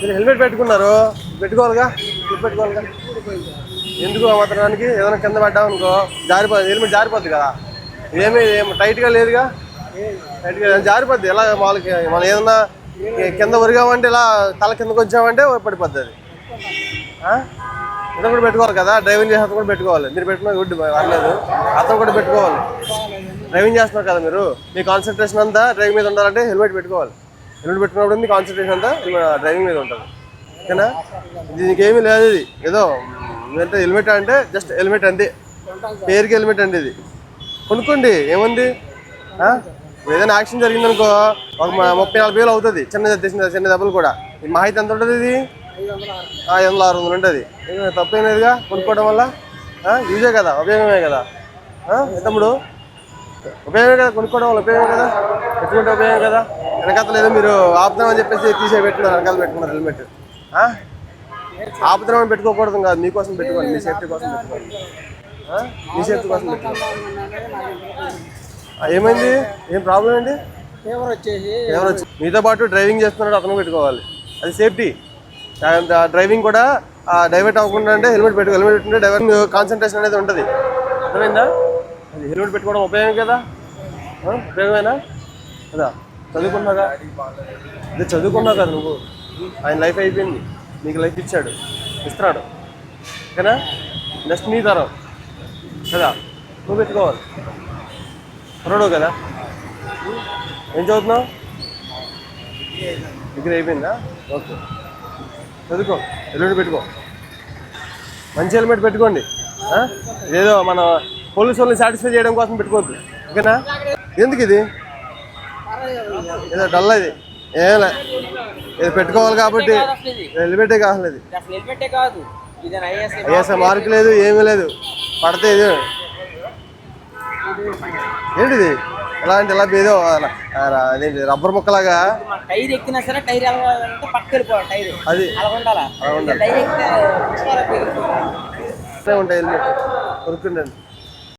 మీరు హెల్మెట్ పెట్టుకున్నారు. పెట్టుకోవాలిగా? పెట్టుకోవాలిగా? ఎందుకు ఆ మాత్రానికి? ఏదైనా కింద పడ్డావు అనుకో. హెల్మెట్ జారిపోద్ది కదా. ఏమీ ఏం టైట్గా లేదుగా? టైట్గా జారిపోద్ది. ఎలా వాళ్ళకి మనం ఏదన్నా కింద ఒరిగామంటే ఇలా తల కిందకు వచ్చామంటే పడిపోద్ది అది. ఇతను కూడా పెట్టుకోవాలి కదా. డ్రైవింగ్ చేసే కూడా పెట్టుకోవాలి. మీరు పెట్టుకున్న గుడ్ అనలేదు అతను కూడా పెట్టుకోవాలి. డ్రైవింగ్ చేస్తున్నారు కదా మీరు. మీ కాన్సన్ట్రేషన్ అంతా డ్రైవింగ్ మీద ఉండాలంటే హెల్మెట్ పెట్టుకోవాలి. హెల్మెట్ పెట్టుకున్నప్పుడు మీ కాన్సన్ట్రేషన్ అంతా? డ్రైవింగ్ మీద ఉంటుంది. ఓకేనా? దీనికి ఏమీ లేదు ఇది. ఏదో అంటే హెల్మెట్ అంటే జస్ట్ హెల్మెట్ అంతే. పేరుకి హెల్మెట్ అండి ఇది. కొనుక్కోండి. ఏముంది? ఏదైనా యాక్సిడెంట్ జరిగిందనుకో ఒక ముప్పై నలభై వేలు అవుతుంది. చిన్న చిన్న చిన్న దెబ్బలు కూడా. ఈ మాహితి ఎంత ఉంటుంది ఇది? ఆ, ఐదు వందలు ఆరు వందలు ఉంటుంది. ఏం తప్పేం లేదుగా? కొనుక్కోవడం వల్ల? యూజే కదా ఉపయోగమే కదా. తమ్ముడు? ఉపయోగమే కదా? కొనుక్కోవడం వల్ల ఉపయోగమే కదా? ఎటువంటి ఉపయోగం కదా? వెనకాల లేదో మీరు ఆపుదామని చెప్పేసి తీసే పెట్టుకున్నారు వెనకాల పెట్టుకున్నారు హెల్మెట్. ఆపుదామని పెట్టుకోకూడదు కాదు మీకోసం పెట్టుకోండి మీ సేఫ్టీ కోసం పెట్టుకోండి? మీ సేఫ్టీ కోసం పెట్టుకోండి ఏమైంది? ఏం ప్రాబ్లం ఏంటి? ఫేవర్ వచ్చేసి. ఎవరు వచ్చి మీతో పాటు డ్రైవింగ్ చేస్తున్నాడు అతను పెట్టుకోవాలి. అది సేఫ్టీ. డ్రైవింగ్ కూడా డైవర్ట్ అవ్వకుండా అంటే హెల్మెట్ పెట్టుకో హెల్మెట్ పెట్టుకుంటే డ్రైవర్ కాన్సన్ట్రేషన్ అనేది ఉంటుంది. అర్థమైందా? అది హెల్మెట్ పెట్టుకోవడం ఉపయోగం కదా? ఉపయోగమేనా? కదా. చదువుకున్నాగా అదే చదువుకున్నావు కదా నువ్వు. ఆయన లైఫ్ అయిపోయింది. నీకు లైఫ్ ఇచ్చాడు. ఇస్తున్నాడు. ఓకేనా? నెక్స్ట్ నీ తరం. కదా? నువ్వు పెట్టుకోవాలి. కుర్రాడు కదా? ఏం చదువుతున్నావు? డిగ్రీ అయిపోయిందా? ఓకే. చదువుకో. హెల్మెట్ పెట్టుకో. మంచి హెల్మెట్ పెట్టుకోండి. ఏదో మన పోలీసు వాళ్ళని సాటిస్ఫై చేయడం కోసం పెట్టుకోవద్దు. ఓకేనా? ఎందుకు ఇది ఏదో డల్ ఇది ఏం లే ఇది పెట్టుకోవాలి కాబట్టి హెల్మెటే కాదు ఇది. అయ్యేసా మార్క్ లేదు. ఏమీ లేదు. పడితే ఇది. ఏంటిది? ఎలా అంటే ఇలా ఏదో అలా అదేంటి రబ్బర్ ముక్కలాగా? టైర్ ఎక్కినా సరే టైర్ అది. అలా ఉండాలా అలా ఉంటాయి హెల్మెట్. కొనుక్కుండండి